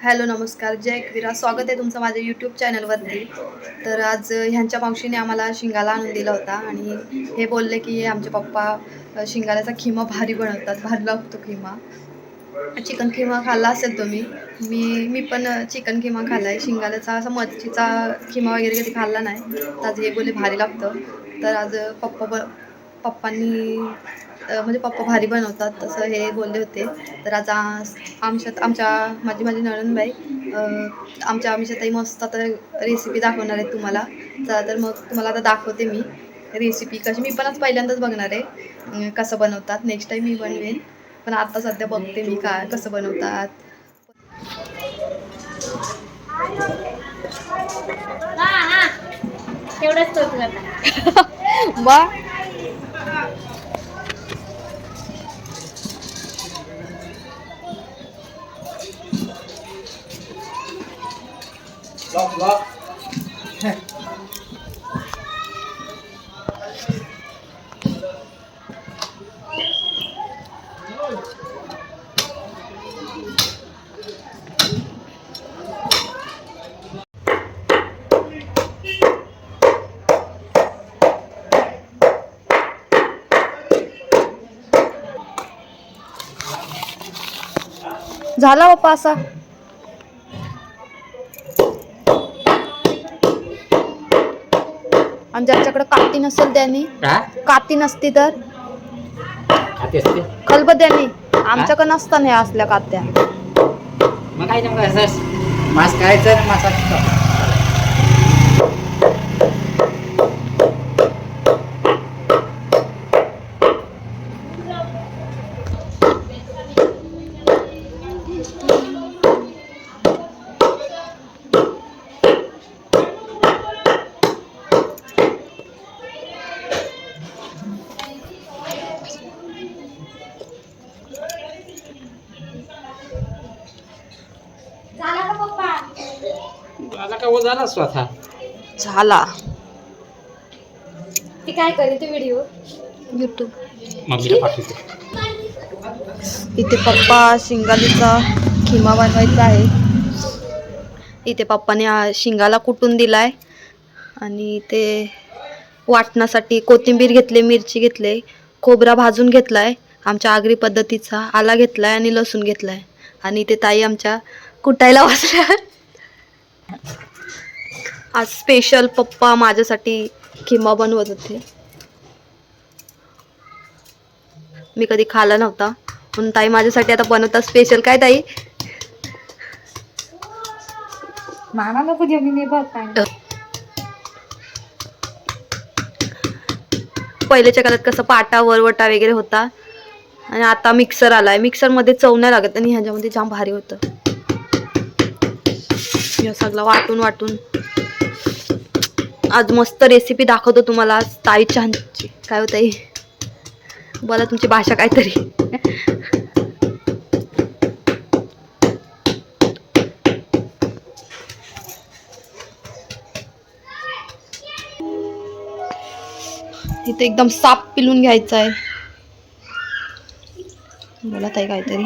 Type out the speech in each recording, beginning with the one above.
Hello नमस्कार. जय एकवीरा. स्वागत आहे तुमचं माझ्या यूट्यूब चॅनलवरती तर आज ह्यांच्या मावशीने आम्हाला शिंगाला आणून दिला होता आणि हे बोलले की आमचे पप्पा शिंगाल्याचा खिमा भारी बनवतात. भारी लागतो खिमा. चिकन खिमा खाल्ला असेल तुम्ही. मी मी पण चिकन खिमा खाल्ला आहे शिंगाल्याचा असा मच्छीचा खिमा वगैरे कधी खाल्ला नाही. तर आज हे बोलले भारी लागतं. तर आज पप्पा ब पप्पांनी म्हणजे पप्पा भारी बनवतात तसं हे बोलले होते. तर आज आमच्यात आमच्या माझी माझी नळनबाई आमच्या आमच्या ताई मस्त आता रेसिपी दाखवणार आहेत तुम्हाला. चला तर मग तुम्हाला आता दाखवते मी रेसिपी कशी. मी पण आज पहिल्यांदाच बघणार आहे कसं बनवतात. नेक्स्ट टाईम मी बनवेन. पण आता सध्या बघते मी काय कसं बनवतात. तेवढंच Lock, lock. झाला बाप्पा असा आणि ज्याच्याकडे काती नसेल त्यांनी काती नसती तर? खलबत्यानी आमच्याकडे नसतात ह्या असल्या कात्या. मग काय नेमकं असं? मास झाला स्वतः? झाला. ती काय करेल ते व्हिडिओ युट्यूब मम्मीला पाठवते. इथे पप्पा शिंगालीचा खिमा बनवायचा आहे. इथे पप्पाने आ- शिंगाला कुटून दिलाय. आणि ते वाटण्यासाठी कोथिंबीर घेतले मिरची घेतले खोबरा भाजून घेतलाय. आमच्या आगरी पद्धतीचा आला घेतलाय आणि लसूण घेतलाय. आणि ते ताई आमच्या कुटायला वाचल्या आज स्पेशल पप्पा माझ्यासाठी खिमा बनवत होते. मी कधी खाल्ला नव्हता. म्हणून ताई माझ्यासाठी आता बनवतात स्पेशल काय ताई? नको पहिल्याच्या काळात कसं पाटा वरवटा वगैरे होता. आणि आता मिक्सर आलाय. मिक्सरमध्ये चव नाही लागत आणि ह्याच्यामध्ये जाम भारी होतं. हे सगळं वाटून वाटून. आज मस्त रेसिपी दाखवतो तुम्हाला आज ताई चहाची काय होत ताई? बोला तुमची भाषा काहीतरी. इथे एकदम साप पिलून घ्यायचा आहे बोला ताई काहीतरी.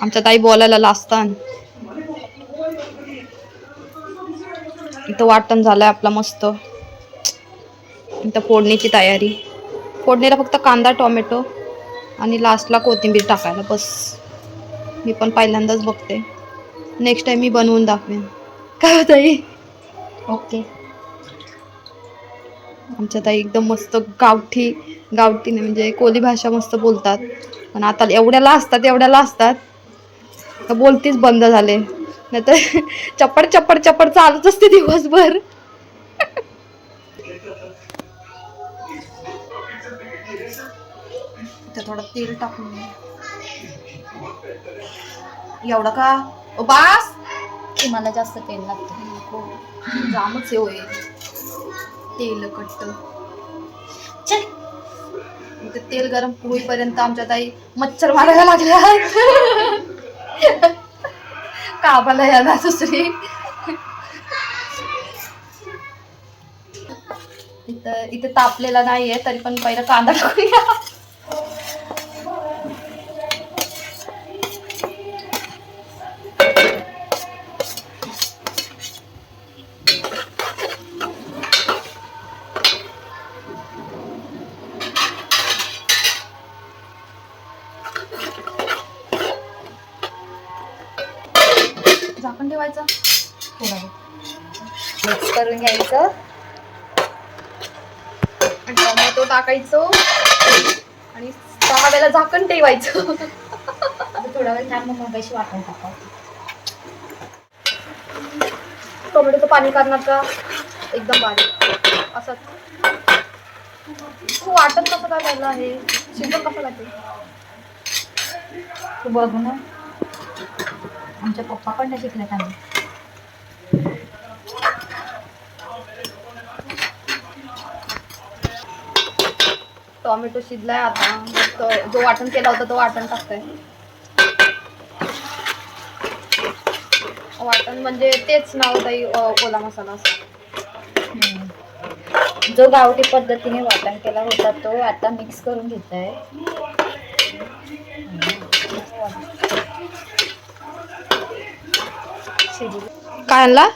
आमच्या ताई बोलायला लाजतान इथं वाटण झालंय आपला मस्त. इथं फोडणीची तयारी. फोडणीला फक्त कांदा टोमॅटो आणि लास्टला कोथिंबीर टाकायला बस. मी पण पहिल्यांदाच बघते. नेक्स्ट टाइम मी बनवून दाखवेन. काय होत ओके. आमच्या ताई एकदम मस्त गावठी गावठी नाही म्हणजे कोली भाषा मस्त बोलतात. पण आता एवढ्याला असतात एवढ्याला असतात. का बोलतीच बंद झाले. नाही तर चप्पड चप्पड चप्पड चालूच असते दिवसभर. इथं थोडं तेल टाकून. एवढं का? ओ बास! की मला जास्त तेल लागतं. नको. जामच हे होईल. तेल कट्ट. चल. ते तेल गरम होईपर्यंत आमच्या ताई मच्छर मारायला लागल्या कामाला याला दुसरी. इथं इथे तापलेला नाहीये तरी पण पहिला कांदा टाकूया. झाकण ठेवायचं? थोडा मिक्स करून घ्यायचं. टोमॅटो टाकायचो. आणि सहा वेळेला झाकण ठेवायचं. थोडा वेळ थांब मग मगाशी वाटण टाकावं टोमॅटोचं पाणी करणार का? एकदम बारीक. असं. तू वाटत कसं काय पहिलं आहे? शिजून कसं काय ते तू बघ ना. आमच्या पप्पाकडनं शिकल्यात आम्ही. टोमॅटो शिजलाय आता. जो वाटण केला होता तो वाटण टाकताय. वाटण म्हणजे तेच नाव ताई ओला मसाला. जो गावठी पद्धतीने वाटण केला होता तो आता मिक्स करून घेत आहे काय आणला?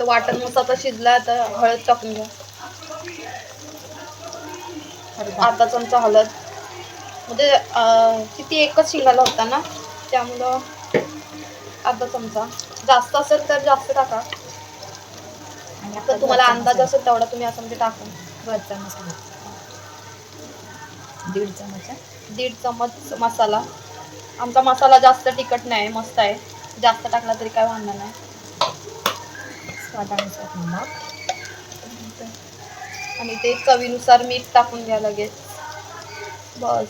वाटण मसाला शिजला तर हळद टाकून घ्या. अर्धा चमचा हळद. म्हणजे अं, किती एकच शिंगाला होता ना त्यामुळं अर्धा चमचा. जास्त असेल तर जास्त टाका. तर तुम्हाला अंदाज असेल तेवढा तुम्ही असं म्हणजे टाका वरचा मसाला दीड चमचा दीड चमच मसाला. आमचा मसाला जास्त तिखट नाही मस्त आहे. जास्त टाकला तरी काय वांधा नाही. स्वादानुसार नमक आणि ते चवीनुसार मीठ टाकून घ्या लगेच. बस.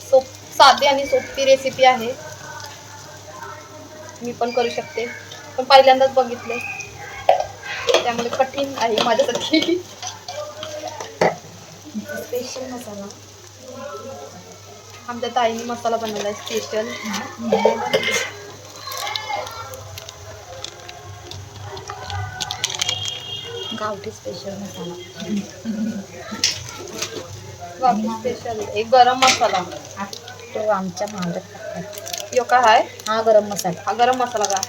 सोप साधी आणि सोपी रेसिपी आहे. मी पण करू शकते. पण पहिल्यांदाच बघितले त्यामुळे कठीण आहे माझ्यासाठी. स्पेशल मसाला. आमच्या ताईने मसाला बनवला आहे स्पेशल गावठी स्पेशल मसाला. स्पेशल एक गरम मसाला. तो आमच्या महारात टाकतात यो काय आहे हा गरम मसाला. हा गरम मसाला का?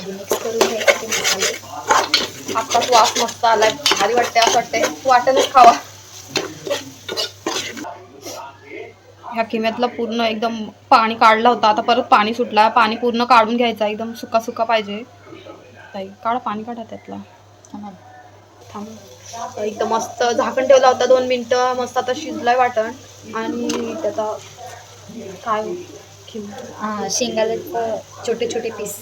हम्म. मिक्स करून घ्यायचे ते मसाले. आत्ताच वास मस्त आलाय. भारी वाटते असं वाटतंय. वाटणच खावा. ह्या खिम्यातलं पूर्ण एकदम पाणी काढलं होतं. आता परत पाणी सुटला. पाणी पूर्ण काढून घ्यायचा एकदम सुका सुका पाहिजे. ताई काढा पाणी काढा त्यातला. थांबा. थांब. तर एकदम मस्त झाकण ठेवला होता दोन मिनटं. मस्त आता शिजलाय वाटण. आणि त्याचा काय? खिम हा शेंगाला छोटे छोटे पीस.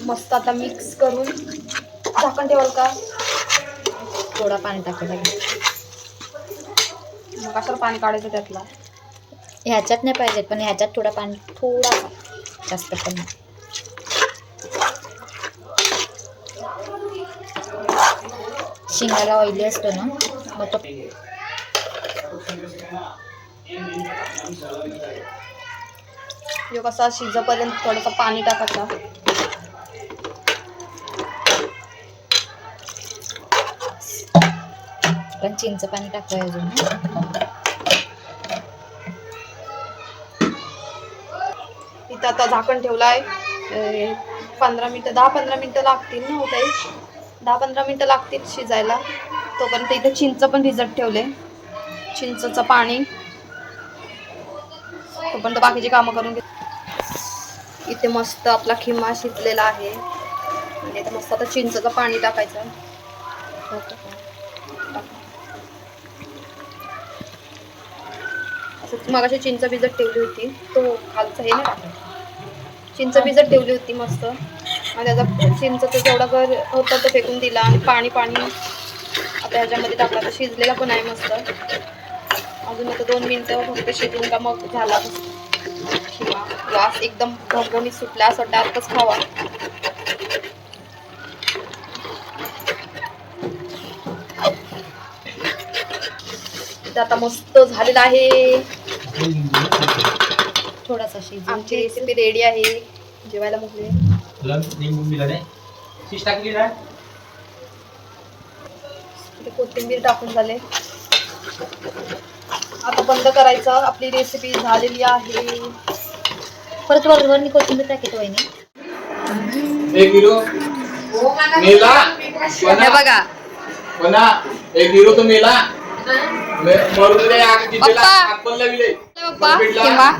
मस्त आता मिक्स करून झाकण ठेवाल का? थोडा पाणी टाकायला मग कशाला पाणी काढायचं त्यातला? ह्याच्यात नाही पाहिजे पण ह्याच्यात थोडा पाणी थोडा जास्त पण नाही शेंगाला ऑइली असतो ना मग तो यो कसा शिजेपर्यंत थोडंसं पाणी टाकायचं. पण चिंच पाणी टाकूया अजून. इथं आता झाकण ठेवलं आहे पंधरा मिनटं दहा पंधरा मिनटं लागतील ना होता दहा पंधरा मिनटं लागतील शिजायला. तोपर्यंत इथे चिंच पण भिजत ठेवले. चिंचचं पाणी. तोपर्यंत बाकीची कामं करून घेत इथे मस्त आपला खिमा शिजलेला आहे. आणि इथे मस्त आता चिंचचं पाणी टाकायचं. असं मगाशी चिंच भिजत ठेवली होती. तो खालचा हे नाही चिंच भिजत ठेवली होती मस्त. आणि त्याचा चिंचचं जेवढा घर होता तो फेकून दिला आणि पाणी पाणी आता ह्याच्यामध्ये टाकला तर शिजलेला पण आहे मस्त. अजून आता दोन मिनटं फक्त शिजून का मग झाला किंवा वास एकदम घमघमीत सुटला असं डार्कच खावा. आता मस्त झालेला आहे. थोडासा शिजवून आमची. रेसिपी रेडी आहे. जेवायला मोकळे इथे कोथिंबीर टाकून झाले. आता बंद करायचं. आपली रेसिपी झालेली आहे. परत वरवर कोथिंबीर टाकेत वहिनी. एक किलो. मेला. हे बघा. कोणा एक किलो तो मेला. किंवा?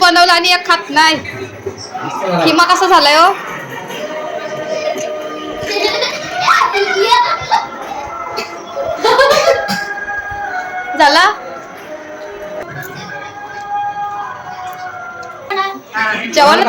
बनवलं आणि एक खात नाही. किमा कसा झालाय हो? झाला? जेवण